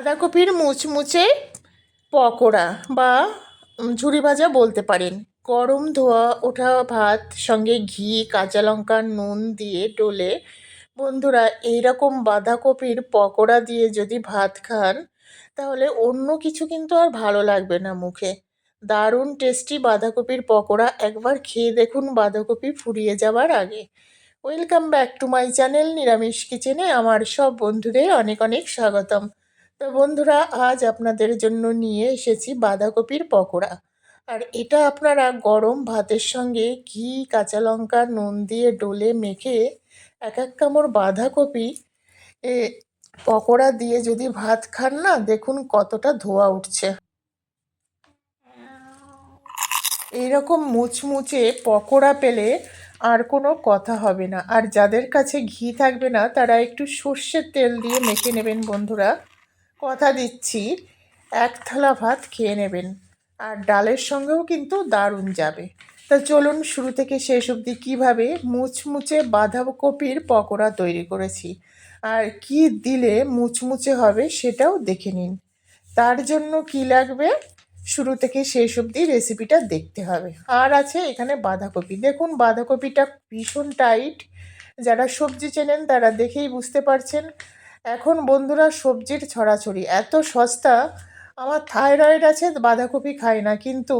বাঁধাকপির মুচমুচে পকোড়া বা ঝুরি ভাজা বলতে পারেন। গরম ধোয়া ওঠা ভাত, সঙ্গে ঘি, কাঁচা লঙ্কা, নুন দিয়ে ডলে। বন্ধুরা, এইরকম বাঁধাকপির পকোড়া দিয়ে যদি ভাত খান, তাহলে অন্য কিছু কিন্তু আর ভালো লাগবে না মুখে। দারুণ টেস্টি বাঁধাকপির পকোড়া। একবার খেয়ে দেখুন বাঁধাকপি ফুরিয়ে যাওয়ার আগে। Welcome back to my channel নিরামিষ কিচেনে। আমার সব বন্ধুদের অনেক অনেক স্বাগতম। তো বন্ধুরা, আজ আপনাদের জন্য নিয়ে এসেছি বাঁধাকপির পকোড়া। আর এটা আপনারা গরম ভাতের সঙ্গে ঘি, কাঁচা লঙ্কা, নুন দিয়ে ডলে মেখে এক এক কামড় বাঁধাকপি, এ পকোড়া দিয়ে যদি ভাত খান না, দেখুন কতটা ধোয়া উঠছে। এইরকম মুচমুচে পকোড়া পেলে আর কোনো কথা হবে না। আর যাদের কাছে ঘি থাকবে না, তারা একটু সর্ষের তেল দিয়ে মেখে নেবেন বন্ধুরা। কথা দিচ্ছি, এক থালা ভাত খেয়ে নেবেন। আর ডালের সঙ্গেও কিন্তু দারুণ যাবে। তা চলুন শুরু থেকে শেষ অবধি কীভাবে মুচমুচে বাঁধাকপির পকোড়া তৈরি করেছি। আর কি দিলে মুচমুচে হবে সেটাও দেখে নিন। তার জন্য কি লাগবে? শুরু থেকে শেষ অবধি রেসিপিটা দেখতে হবে। আর আছে এখানে বাঁধাকপি। দেখুন, বাঁধাকপিটা ভীষণ টাইট যারা সবজি চেনেন তারা দেখেই বুঝতে পারছেন। এখন বন্ধুরা সবজির ছড়াছড়ি, এত সস্তা। আমার থাইরয়েড আছে, বাঁধাকপি খাই না, কিন্তু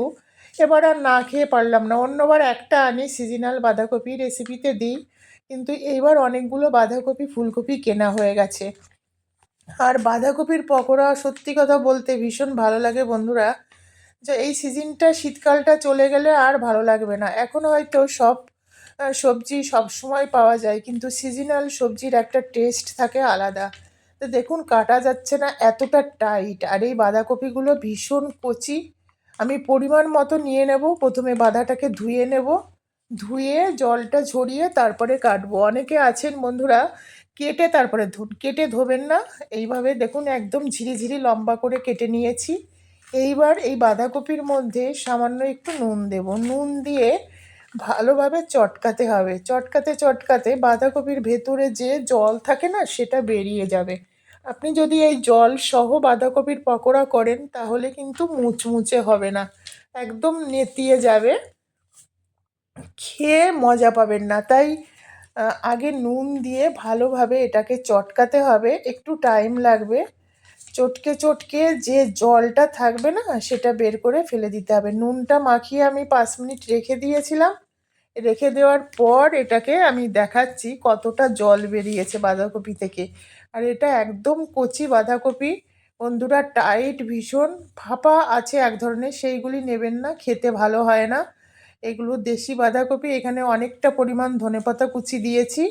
এবার আর না খেয়ে পারলাম না। অন্যবার একটা আনি সিজনাল বাঁধাকপি রেসিপিতে দিই, কিন্তু এইবার অনেকগুলো বাঁধাকপি, ফুলকপি কেনা হয়ে গেছে। আর বাঁধাকপির পকোড়া সত্যি কথা বলতে ভীষণ ভালো লাগে বন্ধুরা। যে এই সিজনটা শীতকালটা চলে গেলে আর ভালো লাগবে না। এখন হয়তো সব সবজি সব সময় পাওয়া যায়, কিন্তু সিজনাল সবজির একটা টেস্ট থাকে আলাদা। তো দেখুন, কাটা যাচ্ছে না, এতটা টাইট আর এই বাঁধাকপিগুলো ভীষণ কচি। আমি পরিমাণ মতো নিয়ে নেব, প্রথমে বাঁধাটাকে ধুয়ে নেব। ধুয়ে জলটা ঝরিয়ে তারপরে কাটবো। অনেকে আছেন বন্ধুরা, কেটে তারপরে কেটে ধোবেন না। এইভাবে দেখুন, একদম ঝিরিঝিরি লম্বা করে কেটে নিয়েছি। এইবার এই বাঁধাকপির মধ্যে সামান্য একটু নুন দেব। নুন দিয়ে ভালোভাবে চটকাতে হবে। চটকাতে চটকাতে বাঁধাকপির ভেতরে যে জল থাকে না, সেটা বেরিয়ে যাবে। আপনি যদি এই জল সহ বাঁধাকপির পকোড়া করেন, তাহলে কিন্তু মুচমুচে হবে না। একদম নেতিয়ে যাবে। খেয়ে মজা পাবেন না। তাই আগে নুন দিয়ে ভালোভাবে এটাকে চটকাতে হবে। একটু টাইম লাগবে। চটকে চটকে যে জলটা থাকবে না, সেটা বের করে ফেলে দিতে হবে। নুনটা মাখিয়ে আমি পাঁচ মিনিট রেখে দিয়েছিলাম। রেখে দেওয়ার পর এটাকে আমি দেখাচ্ছি কতটা জল বেরিয়েছে বাঁধাকপি থেকে। আর এটা একদম কচি বাঁধাকপি। বন্ধুরা, টাইট ভীষণ। ফাঁপা আছে এক ধরনের, সেইগুলি নেবেন না, খেতে ভালো হয় না। এগুলো দেশি বাঁধাকপি, এখানে অনেকটা পরিমাণ ধনেপাতা কুচি দিয়েছি।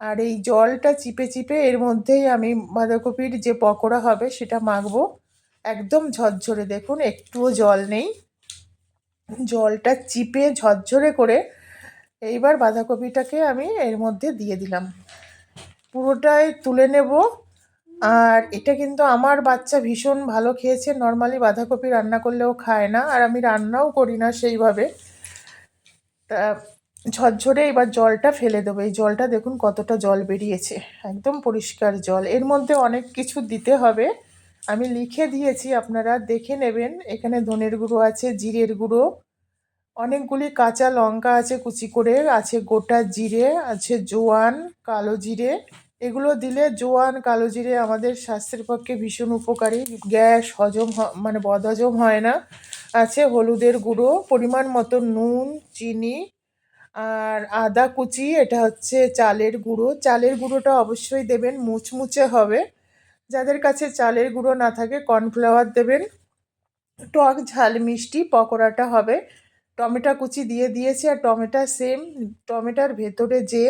আর এই জলটা চিপে চিপে এর মধ্যেই আমি বাঁধাকপির যে পকোড়া হবে সেটা মাখবো। একদম ঝরঝরে, দেখুন, একটুও জল নেই। জলটা চিপে ঝরঝরে করে এইবার বাঁধাকপিটাকে আমি এর মধ্যে দিয়ে দিলাম। পুরোটাই তুলে নেব। আর এটা কিন্তু আমার বাচ্চা ভীষণ ভালো খেয়েছে। নর্মালি বাঁধাকপি রান্না করলেও খায় না। আর আমি রান্নাও করি না সেইভাবে। তা ঝরঝরে এবার জলটা ফেলে দেবো। এই জলটা দেখুন কতটা জল বেরিয়েছে। একদম পরিষ্কার জল। এর মধ্যে অনেক কিছু দিতে হবে। আমি লিখে দিয়েছি, আপনারা দেখে নেবেন। এখানে ধনের গুঁড়ো আছে, জিরের গুঁড়ো। অনেকগুলি কাঁচা লঙ্কা আছে কুচি করে। আছে গোটা জিরে, আছে জোয়ান, কালো জিরে। এগুলো দিলে জোয়ান, কালো জিরে আমাদের স্বাস্থ্যের পক্ষে ভীষণ উপকারী। গ্যাস হজম মানে বদহজম হয় না। আছে হলুদের গুঁড়ো, পরিমাণ মতো নুন, চিনি আর আদা কুচি, এটা হচ্ছে চালের গুঁড়ো। চালের গুঁড়োটা অবশ্যই দেবেন, মুচমুচে হবে। যাদের কাছে চালের গুঁড়ো না থাকে, কর্নফ্লাওয়ার দেবেন। টক ঝাল মিষ্টি পকোড়াটা হবে। টমেটো কুচি দিয়ে দিয়েছি আর টমেটো সেম, টমেটোর ভেতরে যে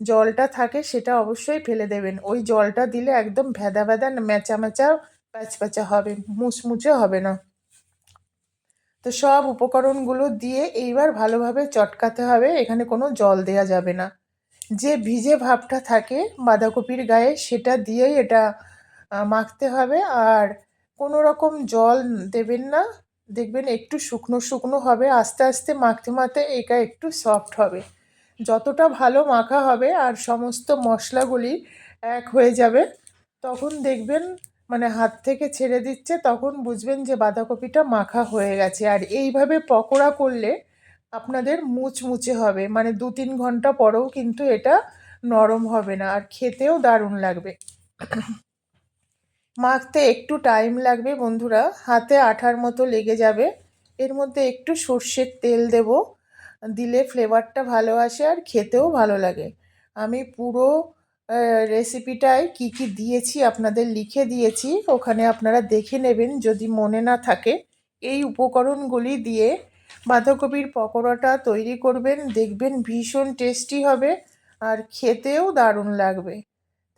জলটা থাকে সেটা অবশ্যই ফেলে দেবেন। ওই জলটা দিলে একদম ভেদা ভেদা ম্যাচা ম্যাচা প্যাচপ্যাচা হবে। মুচমুচে হবে না। তো সব উপকরণগুলো দিয়ে এইবার ভালোভাবে চটকাতে হবে, এখানে কোনো জল দেয়া যাবে না। যে ভিজে ভাবটা থাকে বাঁধাকপির গায়ে, সেটা দিয়েই এটা মাখতে হবে। আর কোনো রকম জল দেবেন না, দেখবেন একটু শুকনো শুকনো হবে, আস্তে আস্তে মাখতে মাখতে এটা একটু সফট হবে। যতটা ভালো মাখা হবে আর সমস্ত মশলাগুলি এক হয়ে যাবে, তখন দেখবেন মানে হাত থেকে ছেড়ে দিচ্ছে, তখন বুঝবেন যে বাঁধাকপিটা মাখা হয়ে গেছে। আর এইভাবে পকোড়া করলে আপনাদের মুচমুচে হবে। মানে দু তিন ঘণ্টা পরেও কিন্তু এটা নরম হবে না, আর খেতেও দারুণ লাগবে। মাখতে একটু টাইম লাগবে বন্ধুরা, হাতে আঠার মতো লেগে যাবে। এর মধ্যে একটু সর্ষের তেল দেব, দিলে ফ্লেভারটা ভালো আসে আর খেতেও ভালো লাগে। আমি পুরো রেসিপিটায় কি কি দিয়েছি, আপনাদের লিখে দিয়েছি, ওখানে আপনারা দেখে নেবেন, যদি মনে না থাকে। এই উপকরণগুলি দিয়ে বাঁধাকপির পকোড়াটা তৈরি করবেন, দেখবেন ভীষণ টেস্টি হবে, আর খেতেও দারুণ লাগবে।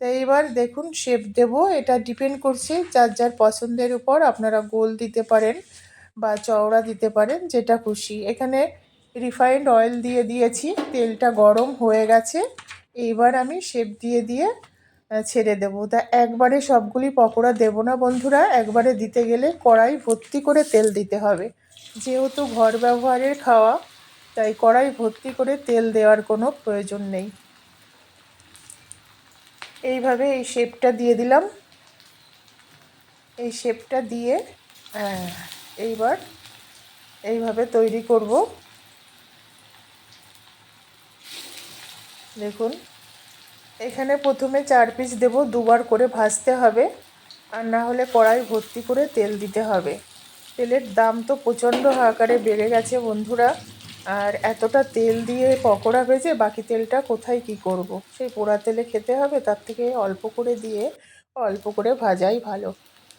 তাই এবার দেখুন শেপ দেব, এটা ডিপেন্ড করছে যার যার পছন্দের উপর আপনারা গোল দিতে পারেন বা চওড়া দিতে পারেন, যেটা খুশি। এখানে রিফাইন্ড অয়েল দিয়ে দিয়েছি, তেলটা গরম হয়ে গেছে। এইবার আমি শেপ দিয়ে দিয়ে ছেড়ে দেব। তা একবারে সবগুলি পকোড়া দেব না বন্ধুরা, একবারে দিতে গেলে কড়াই ভর্তি করে তেল দিতে হবে। যেহেতু ঘর ব্যবহারের খাওয়া, তাই কড়াই ভর্তি করে তেল দেওয়ার কোনো প্রয়োজন নেই। এইভাবে এই শেপটা দিয়ে দিলাম। এই শেপটা দিয়ে এইবার এইভাবে তৈরি করব। দেখুন। এখানে প্রথমে চার পিস দেব, দুবার করে ভাজতে হবে। আর না হলে কড়াই ভর্তি করে তেল দিতে হবে। তেলের দাম তো প্রচণ্ড আকারে বেড়ে গেছে বন্ধুরা। আর এতটা তেল দিয়ে পকোড়া ভেজে বাকি তেলটা কোথায় কি করব। সেই পোড়া তেলে খেতে হবে, তার থেকে অল্প করে দিয়ে অল্প করে ভাজাই ভালো।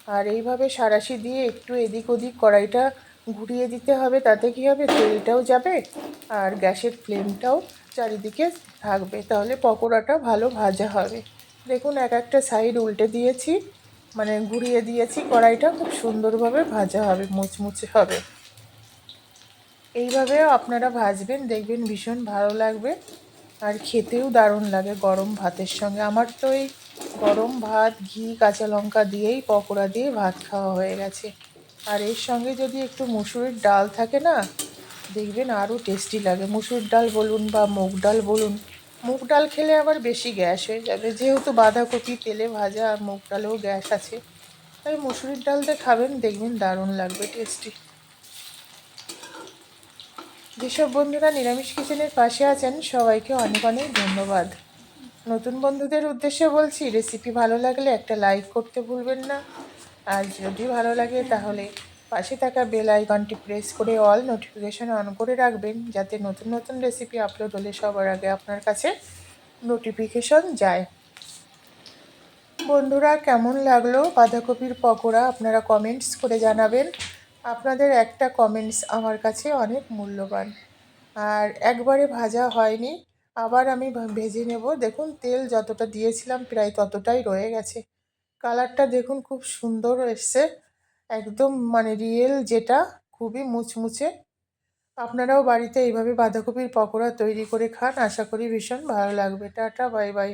আর এইভাবে সারাশি দিয়ে একটু এদিক ওদিক কড়াইটা ঘুরিয়ে দিতে হবে, তাতে কী হবে? তেলটাও যাবে আর গ্যাসের ফ্লেমটাও চারিদিকে থাকবে। তাহলে পকোড়াটা ভালো ভাজা হবে। দেখুন, এক একটা সাইড উল্টে দিয়েছি। মানে ঘুরিয়ে দিয়েছি, কড়াইটা খুব সুন্দরভাবে ভাজা হবে, মুচমুচে হবে। এইভাবেও আপনারা ভাজবেন, দেখবেন ভীষণ ভালো লাগবে। আর খেতেও দারুণ লাগে গরম ভাতের সঙ্গে। আমার তো এই গরম ভাত, ঘি, কাঁচা লঙ্কা দিয়েই পকোড়া দিয়ে ভাত খাওয়া হয়ে গেছে। আর এর সঙ্গে যদি একটু মুসুরির ডাল থাকে না, দেখবেন আরও টেস্টি লাগে। মুসুর ডাল বলুন বা মুগ ডাল বলুন, মুগ ডাল খেলে আবার বেশি গ্যাস হয়ে যাবে। যেহেতু বাঁধাকপি, তেলে ভাজা আর মুগ ডালেও গ্যাস আছে, তাই মুসুরির ডাল দিয়ে খাবেন, দেখবেন দারুণ লাগবে টেস্টি যেসব বন্ধুরা নিরামিষ কিচেনের পাশে আছেন, সবাইকে অনেক অনেক ধন্যবাদ। নতুন বন্ধুদের উদ্দেশ্যে বলছি রেসিপি ভালো লাগলে একটা লাইক করতে ভুলবেন না। আর যদি ভালো লাগে, তাহলে পাশে থাকা বেল আইকনটি প্রেস করে অল নোটিফিকেশান অন করে রাখবেন, যাতে নতুন নতুন রেসিপি আপলোড হলে সবার আগে আপনার কাছে নোটিফিকেশন যায়। বন্ধুরা, কেমন লাগল বাঁধাকপির পকোড়া? আপনারা কমেন্টস করে জানাবেন। আপনাদের একটা কমেন্টস আমার কাছে অনেক মূল্যবান। আর একবারে ভাজা হয়নি, আবার আমি ভেজে নেব। দেখুন, তেল যতটা দিয়েছিলাম, প্রায় ততটাই রয়ে গেছে। কালারটা দেখুন খুব সুন্দর এসছে। একদম মানে রিয়েল যেটা, খুবই মুচমুচে। আপনারাও বাড়িতে এইভাবে বাঁধাকপির পকোড়া তৈরি করে খান, আশা করি ভীষণ ভালো লাগবে। Tata, bye bye.